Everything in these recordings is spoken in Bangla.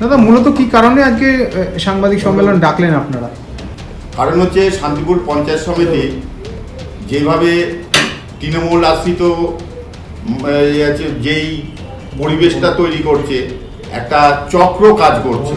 দাদা, মূলত কি কারণে আজকে সাংবাদিক সম্মেলন ডাকলেন আপনারা? কারণ হচ্ছে শান্তিপুর পঞ্চায়েত সমিতি যেভাবে তৃণমূল আশ্রিত যেই পরিবেশটা তৈরি করছে, একটা চক্র কাজ করছে।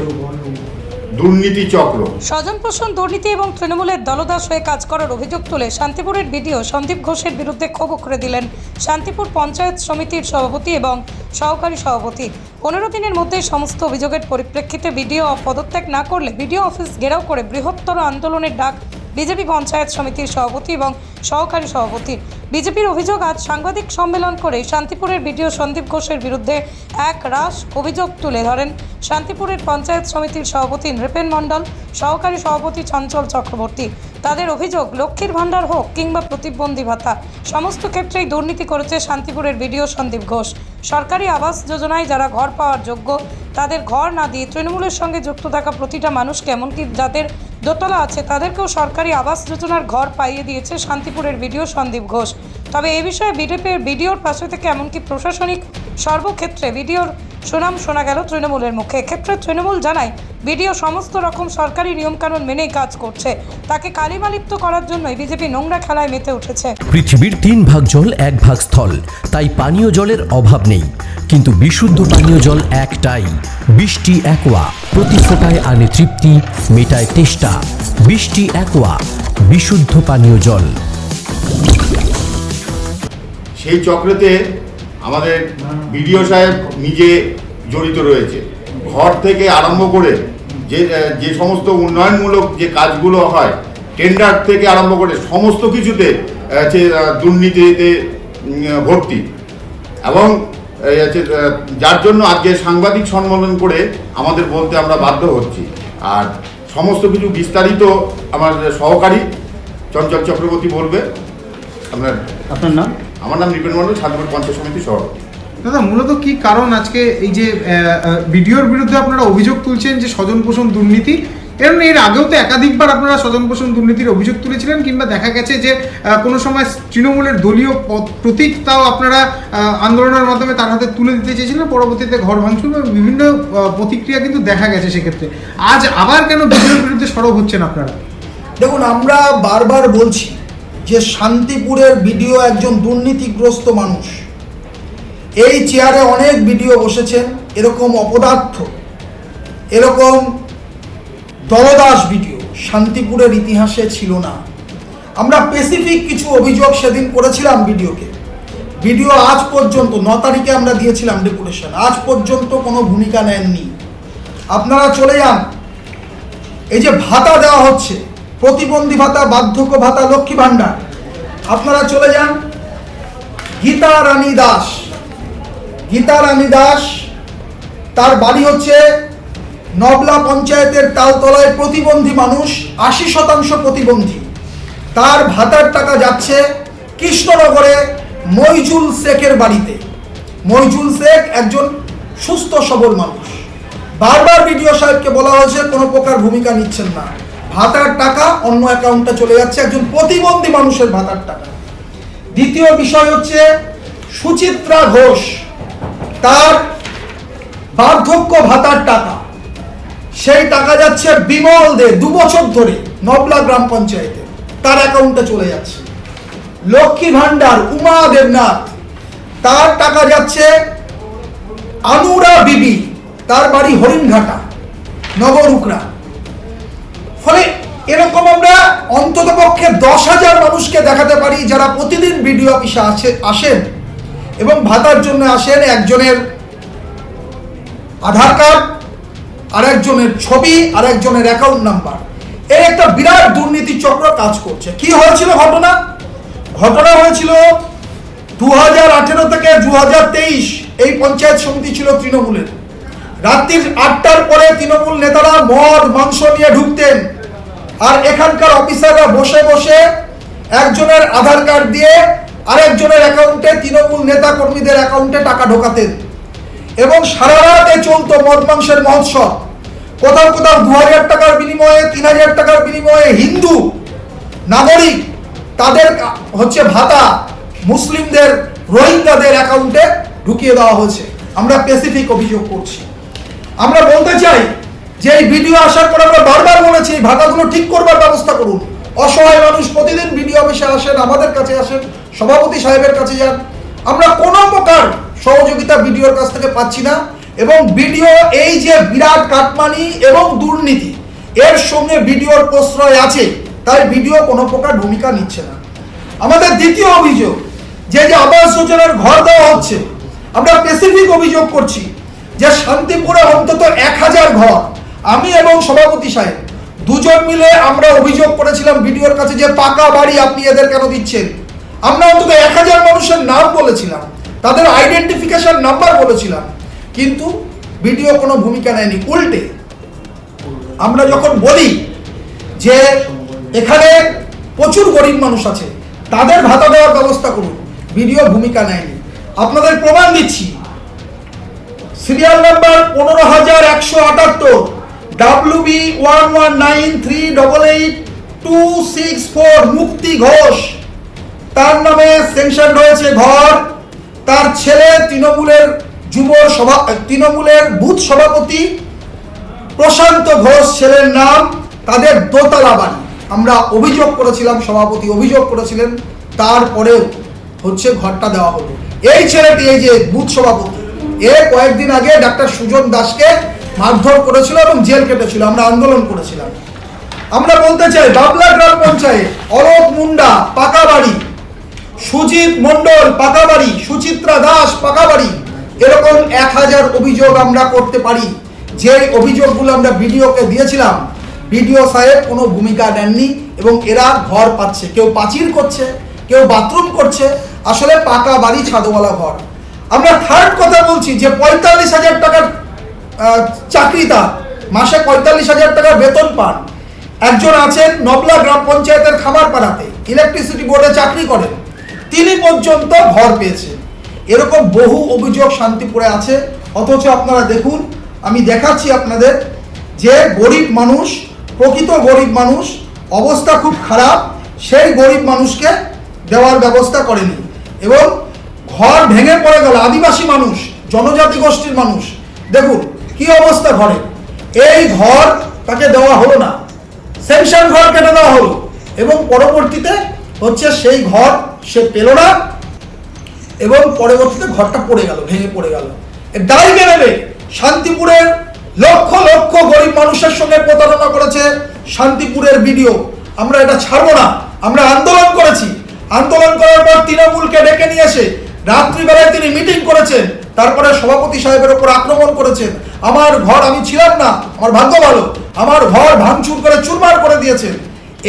দুর্নীতি চক্র। স্বজন পোষণ, দুর্নীতি এবং তৃণমূলের দলদাস হয়ে কাজ করার অভিযোগ তুলে শান্তিপুরের বিডিও সন্দীপ ঘোষের বিরুদ্ধে ক্ষোভ করে দিলেন শান্তিপুর পঞ্চায়েত সমিতির সভাপতি এবং সহকারী সভাপতি। পনেরো দিনের মধ্যে সমস্ত অভিযোগের পরিপ্রেক্ষিতে বিডিও পদত্যাগ না করলে বিডিও অফিস ঘেরাও করে বৃহত্তর আন্দোলনের ডাক বিজেপি পঞ্চায়েত সমিতির সভাপতি এবং সহকারী সভাপতি বিজেপির অভিযোগ, আজ সাংবাদিক সম্মেলন করে শান্তিপুরের বিডিও সন্দীপ ঘোষের বিরুদ্ধে এক রাশ অভিযোগ তুলে ধরেন। শান্তিপুরের পঞ্চায়েত সমিতির সভাপতি নৃপেন মণ্ডল, সহকারী সভাপতি চঞ্চল চক্রবর্তী। তাদের অভিযোগ, লক্ষ্মীর ভাণ্ডার হোক কিংবা প্রতিবন্ধী ভাতা, সমস্ত ক্ষেত্রেই দুর্নীতি করেছে শান্তিপুরের বিডিও সন্দীপ ঘোষ। সরকারি আবাস যোজনায় যারা ঘর পাওয়ার যোগ্য, তাদের ঘর না দিয়ে তৃণমূলের সঙ্গে যুক্ত থাকা প্রতিটা মানুষকে, এমনকি যাদের দোতলা আছে। তাদেরকেও সরকারি আবাস যোজনার ঘর পাইয়ে দিয়েছে শান্তিপুরের বিডিও সন্দীপ ঘোষ। তবে এ বিষয়ে বিজেপির বিডিওর পাশে থেকে এমনকি প্রশাসনিক সর্বক্ষেত্রে বিডিওর সুনাম শোনা গেল তৃণমূলের মুখে। এক্ষেত্রে তৃণমূল জানায়, বিডিও সমস্ত রকম সরকারি নিয়মকানুন মেনেই কাজ করছে। তাকে কালিমালিপ্ত করার জন্যই বিজেপি নোংরা খেলায় মেতে উঠেছে। পৃথিবীর তিন ভাগ জল, এক ভাগ স্থল। তাই পানীয় জলের অভাব নেই। কিন্তু বিশুদ্ধ পানীয় জল একটাই। বৃষ্টি, একোয়া। প্রতি ফোটায় আনে তৃপ্তি, মেটায় তেষ্টা। বৃষ্টি, একোয়া। বিশুদ্ধ পানীয় জল। সেই চক্রেতে আমাদের বিডিও সাহেব নিজে জড়িত রয়েছে। ঘর থেকে আরম্ভ করে যে যে সমস্ত উন্নয়নমূলক যে কাজগুলো হয় টেন্ডার থেকে আরম্ভ করে সমস্ত কিছুতে হচ্ছে দুর্নীতিতে ভর্তি। এবং যার জন্য আজকে সাংবাদিক সম্মেলন করে আমাদের বলতে আমরা বাধ্য হচ্ছি। আর সমস্ত কিছু বিস্তারিত আমার সহকারী চঞ্চল চক্রবর্তী বলবে। আপনার আপনার নাম? আমার নাম নিপেন মন্ডল শান্তিপুর পঞ্চায়েত সমিতির সভাপতি। দাদা মূলত কি কারণ আজকে এই যে ভিডিওর বিরুদ্ধে আপনারা অভিযোগ তুলছেন যে স্বজন পোষণ দুর্নীতি? এর এর আগেও তো একাধিকবার আপনারা স্বজন পোষণ দুর্নীতির অভিযোগ তুলেছিলেন কিংবা দেখা গেছে যে কোনো সময় তৃণমূলের দলীয় প্রতীক তাও আপনারা আন্দোলনের মাধ্যমে তার হাতে তুলে দিতে চেয়েছিলেন। পরবর্তীতে ঘর ভাঙচুর বা বিভিন্ন প্রতিক্রিয়া কিন্তু দেখা গেছে সেক্ষেত্রে। আজ আবার কেন ভিডিওর বিরুদ্ধে সরব হচ্ছেন আপনারা? দেখুন আমরা বারবার বলছি যে শান্তিপুরের বিডিও একজন দুর্নীতিগ্রস্ত মানুষ। এই চেয়ারে অনেক বিডিও বসেছেন, এরকম অপদার্থ, এরকম দলদাস ভিডিও শান্তিপুরের ইতিহাসে ছিল না। আমরা স্পেসিফিক কিছু অভিযোগ সেদিন করেছিলাম ভিডিওকে ভিডিও আজ পর্যন্ত, ন তারিখে আমরা দিয়েছিলাম ডেপুটেশন আজ পর্যন্ত কোনো ভূমিকা নেননি। আপনারা চলে যান। এই যে ভাতা দেওয়া হচ্ছে প্রতিবন্ধী ভাতা, বার্ধক্য ভাতা, লক্ষ্মী ভাণ্ডার। আপনারা চলে যান। গীতা রানী দাস। গীতা রানী দাস, তার বাড়ি হচ্ছে নবলা পঞ্চায়েতের তালতলায় প্রতিবন্ধী মানুষ, আশি শতাংশ প্রতিবন্ধী। তার ভাতার টাকা যাচ্ছে কৃষ্ণনগরে মইজুল শেখের বাড়িতে। মইজুল শেখ একজন সুস্থ, সবল মানুষ। বারবার বিডিও সাহেবকে বলা হয়েছে, কোনো প্রকার ভূমিকা নিচ্ছেন না। ভাতার টাকা অন্য অ্যাকাউন্টে চলে যাচ্ছে, একজন প্রতিবন্ধী মানুষের ভাতার টাকা। দ্বিতীয় বিষয় হচ্ছে সুচিত্রা ঘোষ, তার বার্ধক্য ভাতার টাকা। সেই টাকা যাচ্ছে বিমল দে দু বছর ধরে নবলা গ্রাম পঞ্চায়েতে। তার অ্যাকাউন্টে চলে যাচ্ছে। লক্ষ্মী ভান্ডার উমা দেবনাথ, তার টাকা যাচ্ছে আনুরা বিবি, তার বাড়ি হরিণঘাটা নগরুকরা ফলে এরকম আমরা অন্তত পক্ষে দশ হাজার মানুষকে দেখাতে পারি যারা প্রতিদিন বিডিও অফিসে আসে, আসেন এবং ভাতার জন্য আসেন। একজনের আধার কার্ড আর একজনের ছবি আর একজনের অ্যাকাউন্ট নাম্বার এর একটা বিরাট দুর্নীতি চক্র কাজ করছে। কি হয়েছিল ঘটনা? ঘটনা হয়েছিল দু হাজার আঠেরো থেকে দু হাজার তেইশ, এই পঞ্চায়েত সমিতি ছিল তৃণমূলের। রাত্রির আটটার পরে তৃণমূল নেতারা মদ, মাংস নিয়ে ঢুকতেন। আর এখানকার অফিসাররা বসে বসে একজনের আধার কার্ড দিয়ে আরেকজনের অ্যাকাউন্টে তৃণমূল নেতা কর্মীদের অ্যাকাউন্টে টাকা ঢোকাতেন। এবং সারা রাতে চলতো মদ মাংসের মহোৎসব। কোথাও কোথাও দু হাজার টাকার বিনিময়ে, তিন হাজার টাকার বিনিময়ে হিন্দু, নাগরিক, তাদের হচ্ছে ভাতা মুসলিমদের, রোহিঙ্গাদের অ্যাকাউন্টে ঢুকিয়ে দেওয়া হয়েছে। আমরা স্পেসিফিক অভিযোগ করছি। আমরা বলতে চাই যে ভিডিও আসার পর আমরা বারবার বলেছি, ভাতাগুলো ঠিক করবার ব্যবস্থা করুন। অসহায় মানুষ প্রতিদিন ভিডিও অফিসে আসেন, আমাদের কাছে আসেন, সভাপতি সাহেবের কাছে যান। আমরা কোনো প্রকার সহযোগিতা ভিডিওর কাছ থেকে পাচ্ছি না এবং ভিডিও এই যে বিরাট কাটমানি এবং দুর্নীতি, এর সঙ্গে ভিডিওর প্রশ্রয় আছে, তাই ভিডিও কোনো প্রকার ভূমিকা নিচ্ছে না। আমাদের দ্বিতীয় অভিযোগ, যে যে আবাস যোজনার ঘর দেওয়া হচ্ছে, আমরা স্পেসিফিক অভিযোগ করছি যে শান্তিপুরে অন্তত এক হাজার ঘর আমি এবং সভাপতি সাহেব দুজন মিলে আমরা অভিযোগ করেছিলাম ভিডিওর কাছে যে পাকা বাড়ি আপনি এদের কেন দিচ্ছেন? আমরা অন্তত এক হাজার মানুষের নাম বলেছিলাম, তাদের আইডেন্টিফিকেশন নাম্বার বলেছিলাম, কিন্তু ভিডিও কোনো ভূমিকা নেয়নি, উল্টে। আমরা যখন বলি যে এখানে প্রচুর গরিব মানুষ আছে, তাদের ভাতা দেওয়ার ব্যবস্থা করুন ভিডিও ভূমিকা নেয়নি। আপনাদের প্রমাণ দিচ্ছি। সিরিয়াল নাম্বার পনেরো হাজার একশো আটাত্তর। W B one one nine three double eight two six four Mukti Ghosh তার নামে সেংশন রয়েছে ঘর। তার ছেলে তৃণমূলের যুব সভা তৃণমূলের বুথ সভাপতি প্রশান্ত ঘোষ ছেলের নাম। তাদের দোতলা বাড়ি। আমরা অভিযোগ করেছিলাম, সভাপতি অভিযোগ করেছিলেন। তারপরেও হচ্ছে ঘরটা দেওয়া হলো। এই ছেলেটি এই যে বুথ সভাপতি, এ কয়েকদিন আগে ডাক্তার সুজন দাসকে মারধর করেছিল এবং জেল কেটেছিল, আমরা আন্দোলন করেছিলাম। আমরা বলতে চাই, বাবলা গ্রাম পঞ্চায়েত, অলোক মুন্ডা পাকা বাড়ি সুজিত মন্ডল পাকা বাড়ি সুচিত্রা দাস পাকা বাড়ি এরকম এক হাজার অভিযোগ আমরা করতে পারি। যে অভিযোগগুলো আমরা বিডিওকে দিয়েছিলাম, বিডিও সাহেব কোনো ভূমিকা নেননি এবং এরা ঘর পাচ্ছে। কেউ পাঁচিল করছে, কেউ বাথরুম করছে, আসলে পাকা বাড়ি ছাদওয়ালা ঘর। আমরা থার্ড কথা বলছি যে পঁয়তাল্লিশ হাজার টাকার আহ, চাকরি তার মাসে পঁয়তাল্লিশ হাজার টাকা বেতন পান। একজন আছেন নবলা গ্রাম পঞ্চায়েতের খাবার পাড়াতে ইলেকট্রিসিটি বোর্ডে চাকরি করেন। তিনি পর্যন্ত ঘর পেয়েছেন। এরকম বহু অভিযোগ শান্তিপুরে আছে। অথচ আপনারা দেখুন আমি দেখাচ্ছি আপনাদের যে গরিব মানুষ প্রকৃত গরিব মানুষ অবস্থা খুব খারাপ। সেই গরিব মানুষকে দেওয়ার ব্যবস্থা করেনি। এবং ঘর ভেঙে পড়ে গেল। আদিবাসী মানুষ জনজাতি গোষ্ঠীর মানুষ। দেখুন কি অবস্থা ঘরে? এই ঘর তাকে দেওয়া হলো না। সেনশন ঘর কেটে দেওয়া হলো? এবং পরবর্তীতে হচ্ছে সেই ঘর সে পেল না এবং পরবর্তীতে ঘরটা পড়ে গেল, ভেঙে পড়ে গেল। দায় নেবে? শান্তিপুরের লক্ষ লক্ষ গরিব মানুষের সঙ্গে প্রতারণা করেছে শান্তিপুরের ভিডিও আমরা এটা ছাড়বো না। আমরা আন্দোলন করেছি। আন্দোলন করার পর তৃণমূলকে ডেকে নিয়ে এসে রাত্রিবেলায় তিনি মিটিং করেছেন। তারপরে সভাপতি সাহেবের ওপর আক্রমণ করেছেন। আমার ঘর আমি ছিলাম না, আমার ভাগ্য ভালো। আমার ঘর ভাঙচুর করে চুরমার করে দিয়েছেন।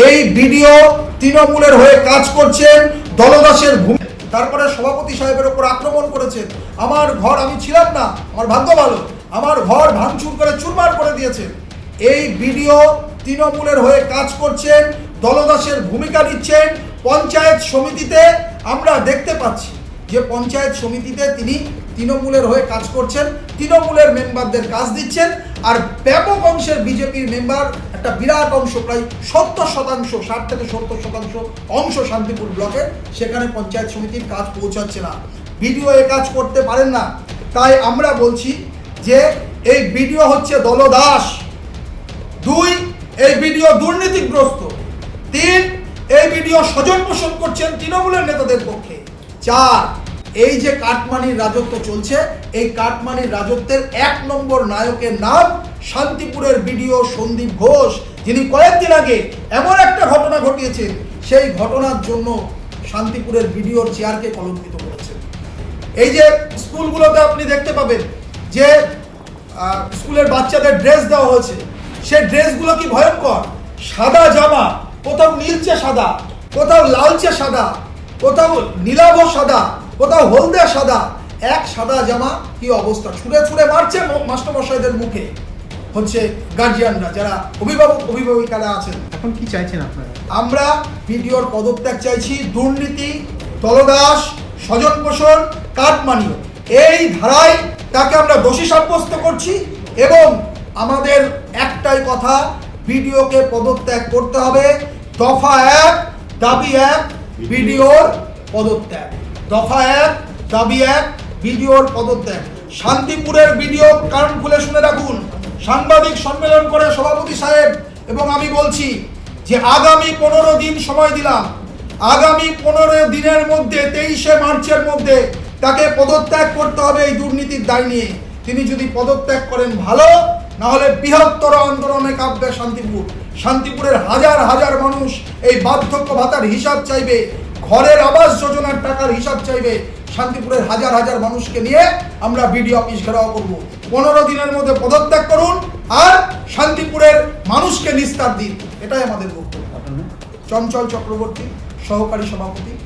এই ভিডিও তৃণমূলের হয়ে কাজ করছেন দলদাসের ভূমি। তারপরে সভাপতি সাহেবের ওপর আক্রমণ করেছেন। আমার ঘর আমি ছিলাম না, আমার ভাগ্য ভালো। আমার ঘর ভাঙচুর করে চুরমার করে দিয়েছেন। এই ভিডিও তৃণমূলের হয়ে কাজ করছেন, দলদাসের ভূমিকা নিচ্ছেন, পঞ্চায়েত সমিতিতে আমরা দেখতে পাচ্ছি যে পঞ্চায়েত সমিতিতে তিনি তৃণমূলের হয়ে কাজ করছেন, তৃণমূলের মেম্বারদের কাজ দিচ্ছেন, আর ব্যাপক অংশের বিজেপির মেম্বার, একটা বিরাট অংশ, প্রায় সত্তর শতাংশ, ষাট থেকে সত্তর শতাংশ অংশ শান্তিপুর ব্লকের সেখানে পঞ্চায়েত সমিতির কাজ পৌঁছাচ্ছে না। বিডিও এ কাজ করতে পারেন না। তাই আমরা বলছি যে এই বিডিও হচ্ছে দলদাস। দুই, এই ভিডিও দুর্নীতিগ্রস্ত। তিন, এই ভিডিও স্বজন পোষণ করছেন তৃণমূলের নেতাদের পক্ষে। চার এই যে কাটমানির রাজত্ব চলছে, এই কাটমানির রাজত্বের এক নম্বর নায়কের নাম শান্তিপুরের ভিডিও সন্দীপ ঘোষ। যিনি কয়েকদিন আগে এমন একটা ঘটনা ঘটিয়েছেন, সেই ঘটনার জন্য শান্তিপুরের ভিডিওর চেয়ারকে কলঙ্কিত করেছেন। এই যে স্কুলগুলোতে আপনি দেখতে পাবেন যে স্কুলের বাচ্চাদের ড্রেস দেওয়া হয়েছে। সেই ড্রেসগুলো কি ভয়ঙ্কর? সাদা জামা, কোথাও নীলচে সাদা, কোথাও লালচে সাদা, কোথাও নীলাভ সাদা কোথাও হলদে সাদা এক সাদা জামা কি অবস্থা? ছুঁড়ে ছুঁড়ে মারছে মাস্টারমশাইদের মুখে। হচ্ছে গার্জিয়ানরা যারা অভিভাবক অভিভাবিকারা আছেন। এখন কি চাইছেন আপনারা? আমরা ভিডিওর পদত্যাগ চাইছি দুর্নীতি তলদাস স্বজন পোষণ কাটমানি এই ধারায় তাকে আমরা দোষী সাব্যস্ত করছি এবং আমাদের একটাই কথা ভিডিওকে পদত্যাগ করতে হবে। দফা এক দাবি এক ভিডিওর পদত্যাগ। দফা এক, দাবি এক ভিডিওর পদত্যাগ। শান্তিপুরের ভিডিও কারণ খুলে শুনে রাখুন। সাংবাদিক সম্মেলন করে সভাপতি সাহেব, এবং আমি বলছি যে আগামী পনেরো দিন সময় দিলাম। আগামী পনেরো দিনের মধ্যে, তেইশে মার্চের মধ্যে তাকে পদত্যাগ করতে হবে এই দুর্নীতির দায় নিয়ে। তিনি যদি পদত্যাগ করেন ভালো না হলে বৃহত্তর আন্দোলনে কাঁপবে শান্তিপুর। শান্তিপুরের হাজার হাজার মানুষ এই বার্ধক্য ভাতার হিসাব চাইবে। ঘরের আবাস যোজনার টাকার হিসাব চাইবে শান্তিপুরের হাজার হাজার মানুষকে নিয়ে আমরা বিডিও অফিস ঘেরাও করব। পনেরো দিনের মধ্যে পদত্যাগ করুন আর শান্তিপুরের মানুষকে নিস্তার দিন। এটাই আমাদের বক্তব্য। চঞ্চল চক্রবর্তী সহকারী সভাপতি।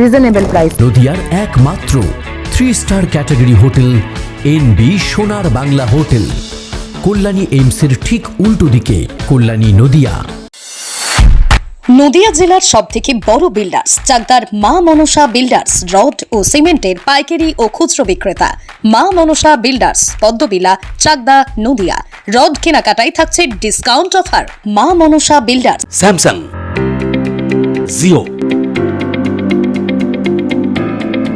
রিজনেবল প্রাইস নদিয়ার একমাত্র three star category hotel N B Sonar Bangla hotel Kalyani এইমসের ঠিক উল্টো দিকে কল্যাণী নদিয়া। নদিয়া জেলার সব থেকে বড় বিল্ডার্স চাকদার মা মনসা বিল্ডার্স রড ও সিমেন্টের পাইকারি ও খুচরো বিক্রেতা। মা মনসা বিল্ডার্স পদ্মবিলা চাকদা নদিয়া। রড কেনাকাটায় থাকছে discount offer Ma Manasa builders Samsung Jio.